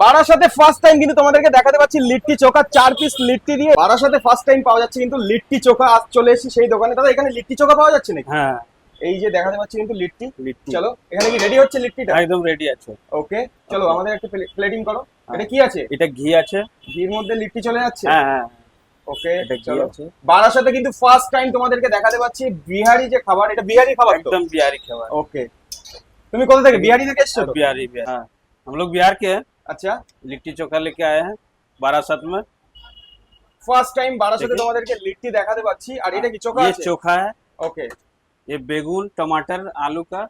বারাসাতে first time কিন্তু তোমাদেরকে দেখাতে পাচ্ছি লিট্টি চোখা চার পিস লিট্টি দিয়ে বারাসাতে ফার্স্ট টাইম পাওয়া যাচ্ছে কিন্তু লিট্টি চোখা আজ চলে এসেছি সেই দোকানে দাদা এখানে লিট্টি চোখা পাওয়া যাচ্ছে নাকি হ্যাঁ এই যে দেখাতে পাচ্ছি কিন্তু লিট্টি লিট্টি চলো এখানে কি রেডি হচ্ছে লিট্টিটা একদম রেডি আছে ওকে চলো আমাদের একটু প্লেটিং করো এটা কি আছে এটা ঘি আছে ঘির মধ্যে লিট্টি চলে যাচ্ছে হ্যাঁ হ্যাঁ ওকে এটা ঘি চলো আছে বারাসাতে কিন্তু ফার্স্ট টাইম তোমাদেরকে দেখাতে পাচ্ছি বিহারি যে খাবার এটা বিহারি খাবার তো एकदम बिहारी खावा ওকে তুমি কোথা থেকে বিহারি থেকে এসছো তো बिहारी बिहार हाँ हम लोग बिहार के हैं আচ্ছা लिट्टी चोखा लेके आए हैं बारासत में ফার্স্ট টাইম বারাসাতে দেখি। তোমাদেরকে লিট্টি দেখাতে পাচ্ছি আর এটা কি চোখা ये আছে चोखा है ওকে ये बेगून टमाटर आलू का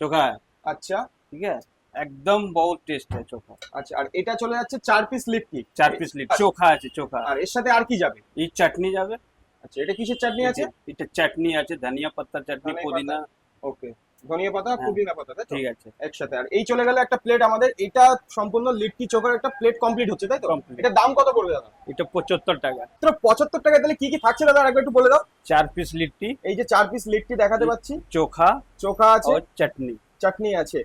चोखा है আচ্ছা ठीक है एकदम बहुत टेस्ट है चोखा আচ্ছা আর এটা চলে যাচ্ছে চার পিস লিট্টি चार पीस लिट्टी चोखा আছে চোখা আর এর সাথে আর কি যাবে এই চাটনি যাবে আচ্ছা এটা কিসের চাটনি আছে এটা চাটনি আছে ধনিয়া পাতা চাটনি ধনিয়া পুদিনা ওকে ধনিয়া পাতা হ্যাঁ। পুদিনা পাতা তাই ঠিক আছে। একসাথে। আর এই চলে গেলে একটা প্লেট আমাদের এটা সম্পূর্ণ লিট্টি চোখের একটা প্লেট কমপ্লিট হচ্ছে তাই তো? এটা দাম কত পড়বে দাদা? এটা পঁচাত্তর টাকা। তো পঁচাত্তর টাকা তাহলে কি কি থাকছে দাদা? একবার একটু বলে দাও। চার পিস লিট্টি। এই যে চার পিস লিট্টি দেখাতে পাচ্ছি। চোখা চোখা আছে। চাটনি। চাটনি আছে।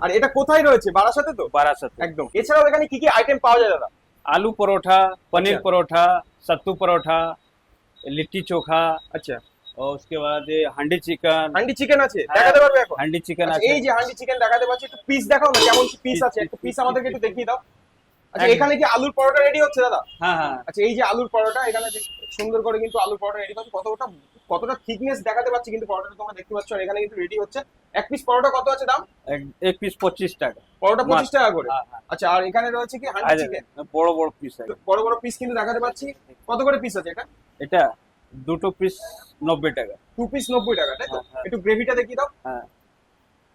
আর এটা কোথায় রয়েছে? বারাসাতে তো? বারাসাতে। একদম। এছাড়াও এখানে কি কি আইটেম পাওয়া যায় দাদা? আলু পরোঠা পনির আচ্ছা। পরোঠা সত্তু পরোঠা লিট্টি চোখা। আচ্ছা। उसके बाद ये हांडी चिकन হান্ডি চিকেন আছে হ্যাঁ। দেখাতে পারবে এখন हांडी चिकन আচ্ছা, আছে এই যে হান্ডি চিকেন দেখাতে পাচ্ছি একটু পিস দেখাও না কেমন পিস Piece, আছে একটু piece, পিস piece, আমাদেরকে piece. একটু দেখিয়ে দাও আচ্ছা একদম। এখানে কি আলুর পরোটা রেডি হচ্ছে দাদা হ্যাঁ হ্যাঁ আচ্ছা এই যে আলুর পরোটা এখানে যে সুন্দর করে কিন্তু আলুর পরোটা রেডি হচ্ছে কতটা কতটা থিকনেস দেখাতে পাচ্ছি কিন্তু পরোটাটা তোমরা দেখতে পাচ্ছ আর এখানে কিন্তু রেডি হচ্ছে এক পিস পরোটা কত আছে দাম এক- এক পিস পঁচিশ টাকা পরোটা পঁচিশ টাকা করে হ্যাঁ, হ্যাঁ। আচ্ছা আর এখানে রয়েছে কি হান্ডি আছে, চিকেন বড় বড় পিস আছে বড় বড় পিস কিন্তু দেখাতে পাচ্ছি কত করে পিস আছে এটা এটা দুটো পিস নব্বই টাকা। টু পিস নব্বই টাকা তাই তো? হ্যাঁ, হ্যাঁ। একটু গ্রেভিটা দেখিয়ে দাও। হ্যাঁ।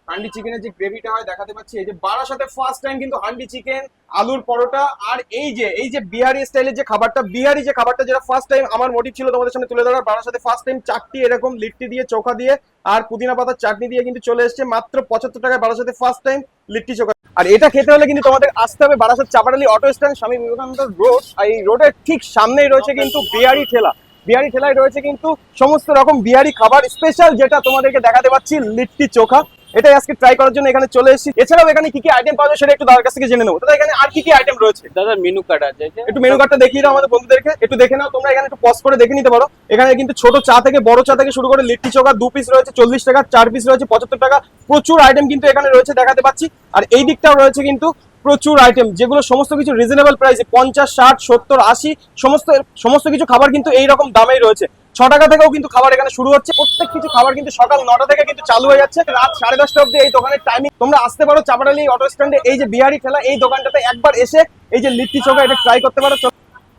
হান্ডি চিকেনের যে গ্রেভিটা হয় দেখাতে পাচ্ছি। এই যে বারাসাতে ফার্স্ট টাইম কিন্তু হান্ডি চিকেন আলুর পরোটা আর এই যে এই যে বিহারি স্টাইলের যে খাবারটা বিহারি যে খাবারটা যেটা ফার্স্ট টাইম আমার মোটিভ ছিল তোমাদের সামনে তুলে ধরার বারাসাতে ফার্স্ট টাইম চারটি এরকম লিট্টি দিয়ে চোখা দিয়ে আর পুদিনা পাতার চাটনি দিয়ে কিন্তু চলে এসেছে মাত্র পঁচাত্তর টাকায় বারাসাতে ফার্স্ট টাইম লিট্টি চোখা। আর এটা খেতে হলে কিন্তু তোমাদের আসতে হবে Barasat Chapadali auto stand Swami Vivekananda road আর এই রোডের ঠিক সামনেই রয়েছে কিন্তু বিহারি ঠেলা। বিহারি ঠেলায় রয়েছে কিন্তু সমস্ত রকম বিহারি খাবার স্পেশাল যেটা তোমাদেরকে দেখাতে পাচ্ছি লিট্টি চোখা। এটাই আজকে ট্রাই করার জন্য এখানে চলে এসেছি। এছাড়াও এখানে কি কি আইটেম পাওয়া যায় সেটা একটু দাদার কাছ থেকে জেনে নেব। দাদা এখানে আর কি কি আইটেম রয়েছে? দাদা মেনু কার্ড আছে একটু মেনু কার্ডটা দেখিয়ে দাও আমাদের বন্ধুদেরকে। একটু দেখে নাও তোমরা এখানে একটু পজ করে দেখে নিতে পারো। এখানে কিন্তু ছোট চা থেকে বড় চা থেকে শুরু করে লিট্টি চোখা দু পিস রয়েছে চল্লিশ টাকা চার পিস রয়েছে পঁচাত্তর টাকা। প্রচুর আইটেম কিন্তু এখানে রয়েছে দেখাতে পাচ্ছি। আর এই দিকটাও রয়েছে কিন্তু প্রচুর আইটেম যেগুলো সমস্ত কিছু রিজনেবল প্রাইসে পঞ্চাশ, ষাট, সত্তর, আশি, সমস্ত সমস্ত কিছু খাবার কিন্তু এই রকম দামেই রয়েছে। ছ টাকা থেকেও কিন্তু খাবার এখানে শুরু হচ্ছে। প্রত্যেক কিছু খাবার কিন্তু সকাল নটা থেকে কিন্তু চালু হয়ে যাচ্ছে। রাত সাড়ে দশটা অব্দি এই দোকানের টাইমিং তোমরা আসতে পারো চাপাটালি অটো স্ট্যান্ডে এই যে বিহারি ঠেলা, এই দোকানটাতে একবার এসে এই যে লিট্টি চোখা এটা ট্রাই করতে পারো।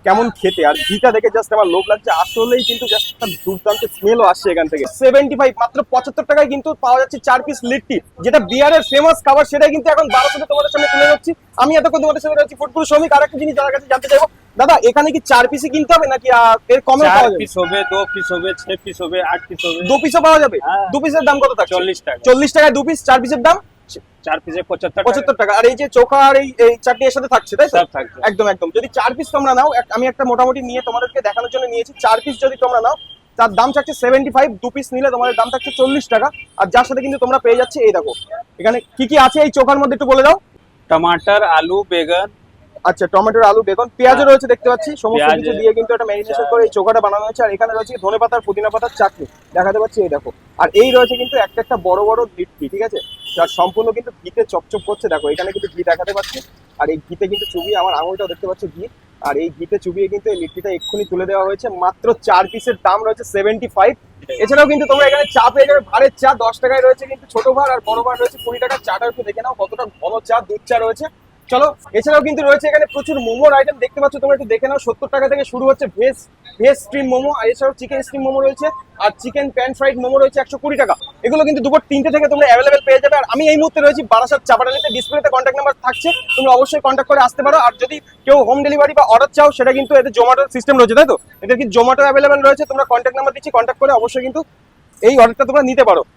কেমন খেতে? আর ঘিটা দেখে জাস্ট আমার লোভ লাগছে। আসলেই কিন্তু জাস্ট একটা দুর্দান্ত স্মেলও আসছে এখান থেকে। সেভেন্টি ফাইভ মাত্র পঁচাত্তর টাকায় কিন্তু পাওয়া যাচ্ছে চার পিস লিট্টি যেটা বিহারের ফেমাস খাবার সেটাই কিন্তু এখন বারোশোতে তোমাদের সামনে তুলে যাচ্ছি আমি এতক্ষণ তোমাদের সামনে রয়েছি ফুটবল শ্রমিক। আর একটা জিনিস যার কাছে জানতে চাইব দাদা এখানে কি চার পিসই কিনতে হবে নাকি এর কমে পাওয়া যাবে? পিস হবে দু পিস হবে ছ পিস হবে আট পিস হবে। দু পিসও পাওয়া যাবে? হ্যাঁ। দু পিসের দাম কত থাকছে? চল্লিশ টাকা। চল্লিশ টাকায় দু পিস চার পিসের দাম? চার পিসে পঁচাত্তর পঁচাত্তর টাকা। আর এই যে চোখা আর এই চাটনির সাথে থাকছে তাই স্যার একদম একদম। যদি চার পিস তোমরা নাও আমি একটা মোটামুটি নিয়ে তোমাদেরকে দেখানোর জন্য নিয়েছি। চার পিস যদি তোমরা নাও তার দাম থাকছে সেভেন্টি ফাইভ দু পিস নিলে তোমাদের দাম থাকছে চল্লিশ টাকা। আর যার সাথে কিন্তু তোমরা পেয়ে যাচ্ছে এই দেখো। এখানে কি কি আছে এই চোখার মধ্যে একটু বলে দাও। টমাটার আলু বেগুন আচ্ছা টমেটোর আলু বেগুন পেঁয়াজও হ্যাঁ। রয়েছে দেখতে পাচ্ছি। সমস্ত কিছু দিয়ে কিন্তু একটা ম্যারিনেশন করে এই চোখাটা বানানো হয়েছে। আর এখানে রয়েছে ধনে পাতার পুদিনা পাতার চাটনি। দেখাতে পাচ্ছি এই দেখো। আর এই রয়েছে কিন্তু একটা একটা বড় বড় লিট্টি ঠিক আছে? যার সম্পূর্ণ কিন্তু ঘিতে চপচপ করছে। দেখো এখানে কিন্তু ঘি দেখাতে পাচ্ছি। আর এই ঘিতে কিন্তু চুবিয়ে আমার আঙুলটাও দেখতে পাচ্ছি ঘি। আর এই ঘিতে চুবিয়ে কিন্তু এই লিট্টিটা এক্ষুনি তুলে দেওয়া হয়েছে। মাত্র চার পিসের দাম রয়েছে সেভেন্টি ফাইভ এছাড়াও কিন্তু তোমরা এখানে চা পেয়ে যাবে। ভারের চা দশ টাকায় রয়েছে কিন্তু ছোট ভার। আর বড় ভার রয়েছে কুড়ি টাকার চাটা একটু দেখে নাও কতটা ঘন চা দুধ চা রয়েছে। চলো, এছাড়াও কিন্তু রয়েছে এখানে প্রচুর মোমোর আইটেম দেখতে পাচ্ছ, তোমরা একটু দেখে নাও, সত্তর টাকা থেকে শুরু হচ্ছে ভেজ ভেজ স্ট্রিম মোমো, আর এছাড়াও চিকেন স্ট্রিম মোমো রয়েছে, আর চিকেন প্যান ফ্রাইড মোমো রয়েছে একশো কুড়ি টাকা। এগুলো কিন্তু দুপুর তিনটে থেকে তোমরা অ্যাভেলেবেল পেয়ে যাবে, আর আমি এই মুহূর্তে রয়েছি বারাসাত চাপাডালিতে ডিসপ্লেতে কন্ট্যাক্ট নাম্বার থাকছে, তোমরা অবশ্যই কন্ট্যাক্ট করে আসতে পারো, আর যদি কেউ হোম ডেলিভারি বা অর্ডার চাও, সেটা কিন্তু এতে জোম্যাটোর সিস্টেম রয়েছে, তাই তো? এদের কি জোম্যাটো অ্যাভেলেবেল রয়েছে, তোমরা কন্ট্যাক্ট নাম্বার দিচ্ছি কন্ট্যাক্ট করে অবশ্যই কিন্তু এই অর্ডারটা তোমরা নিতে পারো।